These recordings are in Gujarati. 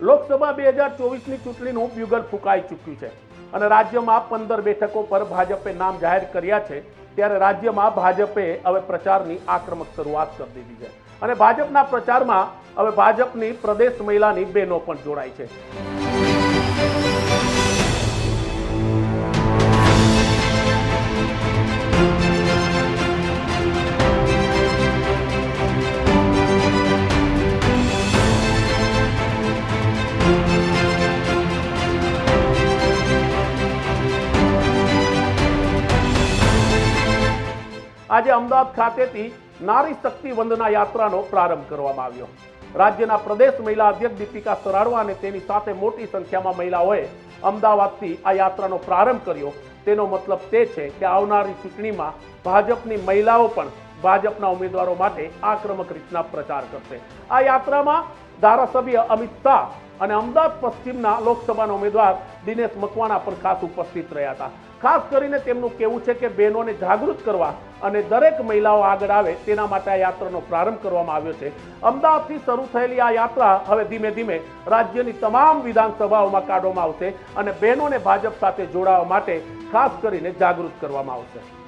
લોકસભા બે હજાર ચોવીસની ચૂંટણીનું યુગલ ફૂંકાઈ ચૂક્યું છે અને રાજ્યમાં પંદર બેઠકો પર ભાજપે નામ જાહેર કર્યા છે, ત્યારે રાજ્યમાં ભાજપે હવે પ્રચારની આક્રમક શરૂઆત કરી દીધી છે. અને ભાજપના પ્રચારમાં હવે ભાજપની પ્રદેશ મહિલાની બહેનો પણ જોડાય છે. આજે અમદાવાદ ખાતેથી નારી શક્તિ વંદના યાત્રાનો પ્રારંભ કરવામાં આવ્યો. રાજ્યના પ્રદેશ મહિલા અધ્યક્ષ દીપિકા સરાડવા અને તેની સાથે મોટી સંખ્યામાં મહિલાઓએ અમદાવાદથી આ યાત્રાનો પ્રારંભ કર્યો. તેનો મતલબ તે છે કે આવનારી ચૂંટણીમાં ભાજપની મહિલાઓ પણ ભાજપના ઉમેદવારો માટે આક્રમક રીતના પ્રચાર કરશે. આ યાત્રામાં ધારાસભ્ય અમિત શાહ અને અમદાવાદ પશ્ચિમના લોકસભાના ઉમેદવાર દિનેશ મકવાણા પણ ખાસ ઉપસ્થિત રહ્યા હતા. ખાસ કરીને તેમનું કહેવું છે કે બહેનોને જાગૃત કરવા અને દરેક મહિલાઓ આગળ આવે તેના માટે આ યાત્રાનો પ્રારંભ કરવામાં આવ્યો છે. અમદાવાદથી શરૂ થયેલી આ યાત્રા હવે ધીમે ધીમે રાજ્યની તમામ વિધાનસભાઓમાં કાઢવામાં આવશે અને બહેનોને ભાજપ સાથે જોડાવા માટે ખાસ કરીને જાગૃત કરવામાં આવશે.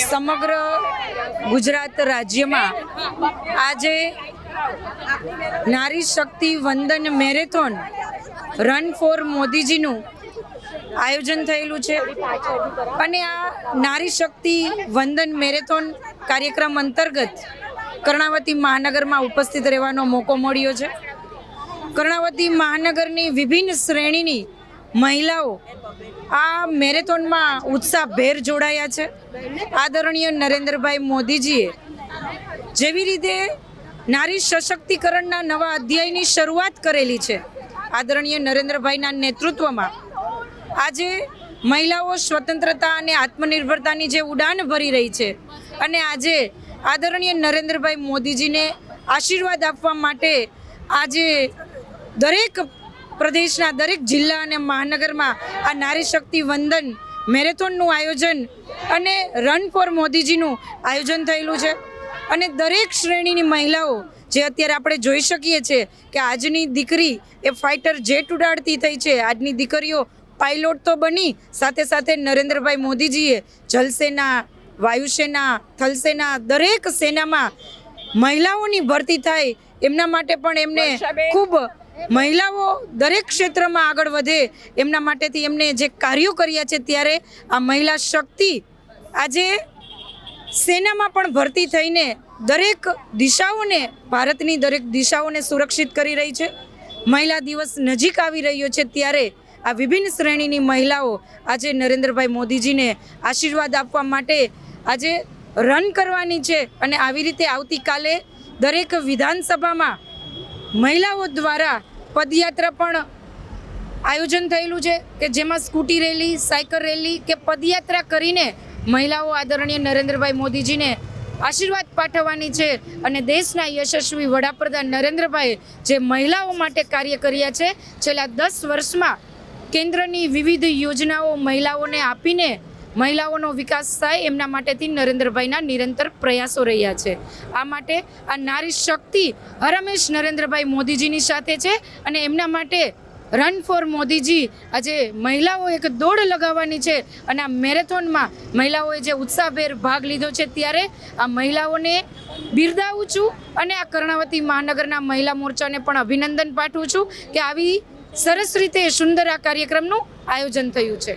સમગ્ર ગુજરાત રાજ્યમાં આજે નારી શક્તિ વંદન મેરેથોન રન ફોર મોદીજીનું આયોજન થયેલું છે. અને આ નારી શક્તિ વંદન મેરેથોન કાર્યક્રમ અંતર્ગત કર્ણાવતી મહાનગરમાં ઉપસ્થિત રહેવાનો મોકો મળ્યો છે. કર્ણાવતી મહાનગરની વિભિન્ન શ્રેણીની મહિલાઓ આ મેરેથોનમાં ઉત્સાહભેર જોડાયા છે. આદરણીય નરેન્દ્રભાઈ મોદીજીએ જેવી રીતે નારી સશક્તિકરણના નવા અધ્યાયની શરૂઆત કરેલી છે, આદરણીય નરેન્દ્રભાઈના નેતૃત્વમાં આજે મહિલાઓ સ્વતંત્રતા અને આત્મનિર્ભરતાની જે ઉડાન ભરી રહી છે અને આજે આદરણીય નરેન્દ્રભાઈ મોદીજીને આશીર્વાદ આપવા માટે આજે દરેક પ્રદેશના દરેક જિલ્લા અને મહાનગરમાં આ નારી શક્તિ વંદન મેરેથોનનું આયોજન અને રન ફોર મોદીજીનું આયોજન થયેલું છે. અને દરેક શ્રેણીની મહિલાઓ જે અત્યારે આપણે જોઈ શકીએ છીએ કે આજની દીકરી એ ફાઇટર જેટ ઉડાડતી થઈ છે. આજની દીકરીઓ પાયલોટ તો બની, સાથે સાથે નરેન્દ્રભાઈ મોદીજીએ જલસેના વાયુસેના થલસેના દરેક સેનામાં મહિલાઓની ભરતી થાય. એમના માટે પણ એમને ખૂબ મહિલાઓ દરેક ક્ષેત્રમાં આગળ વધે. એમના માટેથી એમને જે કાર્યો કર્યા છે ત્યારે આ મહિલા શક્તિ આજે સેનામાં પણ ભરતી થઈને દરેક દિશાઓને ભારતની દરેક દિશાઓને સુરક્ષિત કરી રહી છે. મહિલા દિવસ નજીક આવી રહ્યો છે ત્યારે આ વિભિન્ન શ્રેણીની મહિલાઓ આજે નરેન્દ્રભાઈ મોદીજીને આશીર્વાદ આપવા માટે આજે રન કરવાની છે અને આવી રીતે આવતીકાલે દરેક વિધાનસભામાં મહિલાઓ દ્વારા પદયાત્રા પણ આયોજન થયેલું છે કે જેમાં સ્કૂટી રેલી, સાયકલ રેલી કે પદયાત્રા કરીને મહિલાઓ આદરણીય નરેન્દ્રભાઈ મોદીજીને આશીર્વાદ પાઠવવાની છે અને દેશના યશસ્વી વડાપ્રધાન નરેન્દ્રભાઈએ જે મહિલાઓ માટે કાર્ય કર્યા છે, છેલ્લા દસ વર્ષમાં કેન્દ્રની વિવિધ યોજનાઓ મહિલાઓને આપીને મહિલાઓનો વિકાસ થાય એમના માટેથી નરેન્દ્રભાઈના નિરંતર પ્રયાસો રહ્યા છે. આ માટે આ નારી શક્તિ હરમેશ નરેન્દ્રભાઈ મોદીજીની સાથે છે અને એમના માટે રન ફોર મોદીજી આજે મહિલાઓ એક દોડ લગાવવાની છે અને આ મેરેથોનમાં મહિલાઓએ જે ઉત્સાહભેર ભાગ લીધો છે ત્યારે આ મહિલાઓને બિરદાવું છું અને આ કર્ણાવતી મહાનગરના મહિલા મોરચાને પણ અભિનંદન પાઠવું છું કે આવી સરસ રીતે સુંદર આ કાર્યક્રમનું આયોજન થયું છે.